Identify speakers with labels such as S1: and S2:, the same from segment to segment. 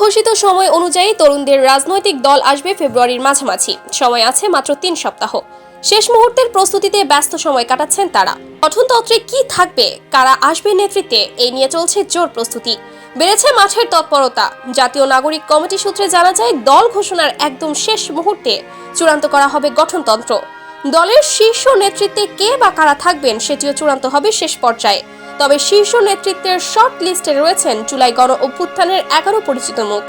S1: ঘোষিত সময় অনুযায়ী তরুণদের রাজনৈতিক দল আসবে ফেব্রুয়ারির মাঝামাঝি। সময় আছে মাত্র তিন সপ্তাহ। শেষ মুহূর্তের প্রস্তুতিতে ব্যস্ত সময় কাটাচ্ছেন তারা। গঠনতন্ত্রে কি থাকবে, কারা আসবে নেতৃত্বে, এই নিয়ে চলছে জোর প্রস্তুতি। বেড়েছে মাঠের তৎপরতা। জাতীয় নাগরিক কমিটি সূত্রে জানা যায়, দল ঘোষণার একদম শেষ মুহূর্তে চূড়ান্ত করা হবে গঠনতন্ত্র। দলের শীর্ষ নেতৃত্বে কে বা কারা থাকবেন, সেটিও চূড়ান্ত হবে শেষ পর্যায়ে। তবে শীর্ষ নেতৃত্বের শর্ট লিস্টে রয়েছেন জুলাই গণ অভ্যুত্থানের এগারো পরিচিত মুখ।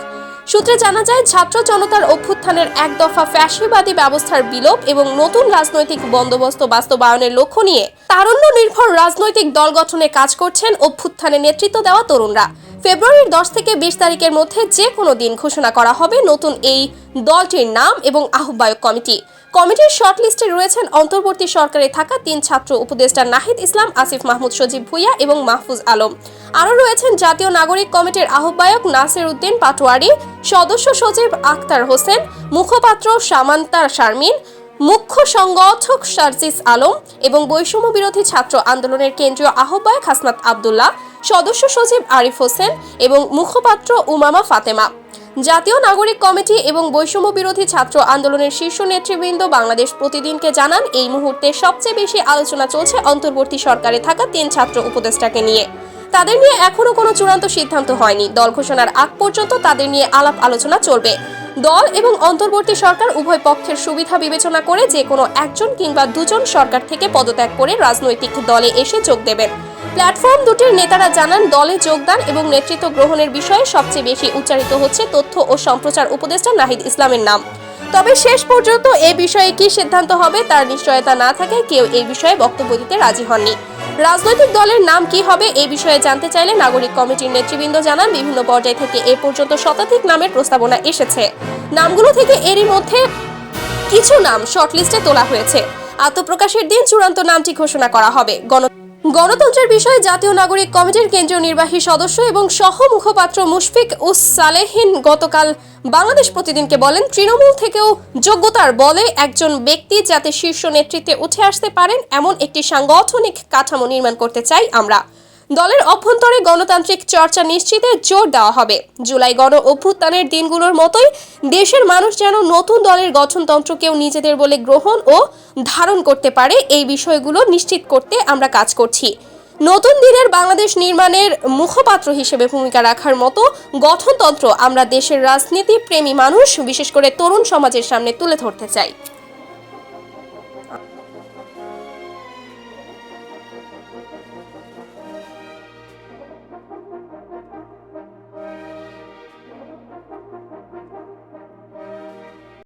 S1: সূত্রে জানা যায়, ছাত্র জনতার অভ্যুত্থানের এক দফা ফ্যাসিবাদী ব্যবস্থার বিলোপ এবং নতুন রাজনৈতিক বন্দোবস্ত বাস্তবায়নের লক্ষ্য নিয়ে তারুণ্য নির্ভর রাজনৈতিক দল গঠনে কাজ করছেন অভ্যুত্থানে নেতৃত্ব দেওয়া তরুণরা। ফেব্রুয়ারির দশ থেকে বিশ তারিখের মধ্যে যে কোনো দিন ঘোষণা করা হবে নতুন এই দলটির নাম এবং আহ্বায়ক কমিটি। কমিটির শর্ট লিস্টে রয়েছেন অন্তর্বর্তী সরকারে থাকা তিন ছাত্র উপদেষ্টা নাহিদ ইসলাম, আসিফ মাহমুদ, সজীব ভুইয়া এবং মাহফুজ আলম। আরও রয়েছেন জাতীয় নাগরিক কমিটির আহ্বায়ক নাসির উদ্দিন পাটোয়ারি, সদস্য সচিব আখতার হোসেন, মুখপাত্র সামান্তা শারমিন, মুখ্য সংগঠক সার্জিস আলম এবং বৈষম্য বিরোধী ছাত্র আন্দোলনের কেন্দ্রীয় আহ্বায়ক হাসনাত আবদুল্লাহ। সদস্য সচিব আরিফ হোসেন এবং মুখপাত্র উমামা ফাতেমা। জাতীয় নাগরিক কমিটি এবং বৈষম্য বিরোধী ছাত্র আন্দোলনের শীর্ষ নেতৃবৃন্দ বাংলাদেশ প্রতিদিনকে জানান, এই মুহূর্তে সবচেয়ে বেশি আলোচনা চলছে অন্তর্বর্তী সরকারে থাকা তিন ছাত্র উপদেষ্টাকে নিয়ে। তাদের নিয়ে এখনও কোনো চূড়ান্ত সিদ্ধান্ত হয়নি। দল ঘোষণার আগ পর্যন্ত তাদের নিয়ে আলাপ আলোচনা চলবে। দল এবং অন্তর্বর্তী সরকার উভয় পক্ষের সুবিধা বিবেচনা করে যে কোনো একজন কিংবা দুজন সরকার থেকে পদত্যাগ করে রাজনৈতিক দলে এসে যোগ দেবেন। প্ল্যাটফর্ম দুটির নেতারা জানান, দলে যোগদান এবং নেতৃত্ব গ্রহণের বিষয়ে সবচেয়ে বেশি উচ্চারিত হচ্ছে তথ্য ও সম্প্রচার উপদেষ্টা নাহিদ ইসলামের নাম। তবে শেষ পর্যন্ত এ বিষয়ে কি সিদ্ধান্ত হবে তার নিশ্চয়তা না থাকে কেউ এই বিষয়ে বক্তব্য দিতে রাজি হননি। রাজনৈতিক দলের নাম কি হবে এই বিষয়ে জানতে চাইলে নাগরিক কমিটির নেতৃবৃন্দ জানান, বিভিন্ন পর্যায় থেকে এ পর্যন্ত শতাধিক নামের প্রস্তাবনা এসেছে। নামগুলো থেকে এরই মধ্যে কিছু নাম শর্টলিস্টে তোলা হয়েছে। আত্মপ্রকাশের দিন চূড়ান্ত নামটি ঘোষণা করা হবে। গণ গণতন্ত্রের বিষয়ে জাতীয় নাগরিক কমিটির কেন্দ্রীয় নির্বাহী সদস্য এবং সহ মুখপাত্র মুশফিক উস সালেহিন গতকাল বাংলাদেশ প্রতিদিনকে বলেন, তৃণমূল থেকেও যোগ্যতার বলে একজন ব্যক্তি যাতে শীর্ষ নেতৃত্বে উঠে আসতে পারেন, এমন একটি সাংগঠনিক কাঠামো নির্মাণ করতে চাই আমরা। দলের অভ্যন্তরে গণতান্ত্রিক চর্চা নিশ্চিতে জোর দেওয়া হবে। জুলাই গণ অভ্যুত্থানের দিনগুলোর মতোই দেশের মানুষ যেন নতুন দলের গঠনতন্ত্রকেও নিজেদের বলে গ্রহণ ও ধারণ করতে পারে, এই বিষয়গুলো নিশ্চিত করতে আমরা কাজ করছি। নতুন দিনের বাংলাদেশ নির্মাণের মুখপাত্র হিসেবে ভূমিকা রাখার মতো গঠনতন্ত্র আমরা দেশের রাজনীতি প্রেমী মানুষ, বিশেষ করে তরুণ সমাজের সামনে তুলে ধরতে চাই।